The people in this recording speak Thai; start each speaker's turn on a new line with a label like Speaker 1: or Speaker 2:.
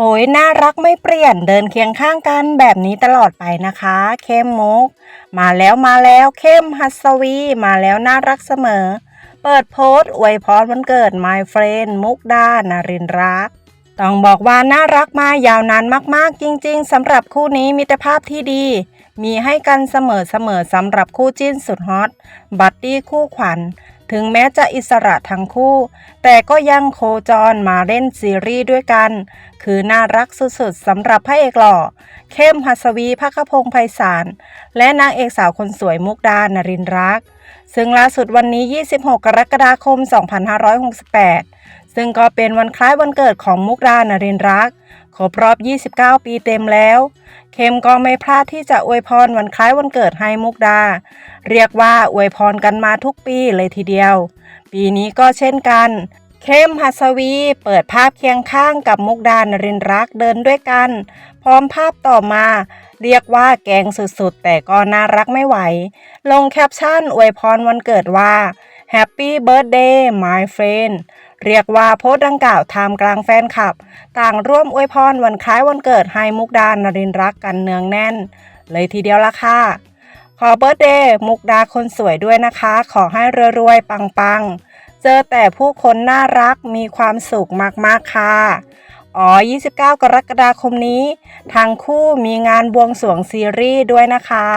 Speaker 1: โอ้ยน่ารักไม่เปลี่ยนเดินเคียงข้างกันแบบนี้ตลอดไปนะคะ เข้มมุก มาแล้วมาแล้วเข้มหัสวี มาแล้วน่ารักเสมอ เปิดโพสต์อวยพรวันเกิด my friend มุกดานารินรัก ต้องบอกว่าน่ารักมายาวนานมากๆ จริง ๆสำหรับคู่นี้มิตรภาพที่ดี มีให้กันเสมอๆสำหรับคู่จิ้นสุดฮอตบัดดี้คู่ขวัญ ถึงแม้จะอิสระทั้งคู่ แต่ก็ยังโคจรมาเล่นซีรีส์ด้วยกัน คือน่ารักสุดๆสำหรับพระเอกหล่อ เข้มหัสวีพักพงศ์ไพศาล และนางเอกสาวคนสวยมุกดานรินรัก ซึ่งล่าสุดวันนี้ 26 กรกฎาคม 2568 ซึ่งก็เป็นวันคล้ายวันเกิดของมุกดานรินรัก ครบรอบ 29 ปีเต็มแล้ว เข้มก็ไม่พลาดที่จะอวยพรวันคล้ายวันเกิดให้มุกดา เรียกว่าอวยพรกันมาทุกปีเลยทีเดียว ปีนี้ก็เช่นกัน เข้มหัสวีเปิดภาพเคียงข้างกับมุกดานรินรักเดินด้วยกัน พร้อมภาพต่อมา เรียกว่าแกงสุดๆ แต่ก็น่ารักไม่ไหว ลงแคปชั่นอวยพรวันเกิดว่า Happy Birthday my friend เรียกว่าโพสต์ดังกล่าวทามกลางแฟนคลับ ต่างร่วมอวยพรวันคล้ายวันเกิดให้มุกดานรินรักกันเนืองแน่น เลยทีเดียวละค่ะ ขอเบิร์ดเดย์มุกดาคนสวยด้วยนะคะ ขอให้รวยๆปังๆ เจอแต่ผู้คนน่ารักมีความสุขมากๆค่ะอ๋อ 29 กรกฎาคมนี้ ทางคู่มีงานบวงสรวงซีรีส์ด้วยนะคะ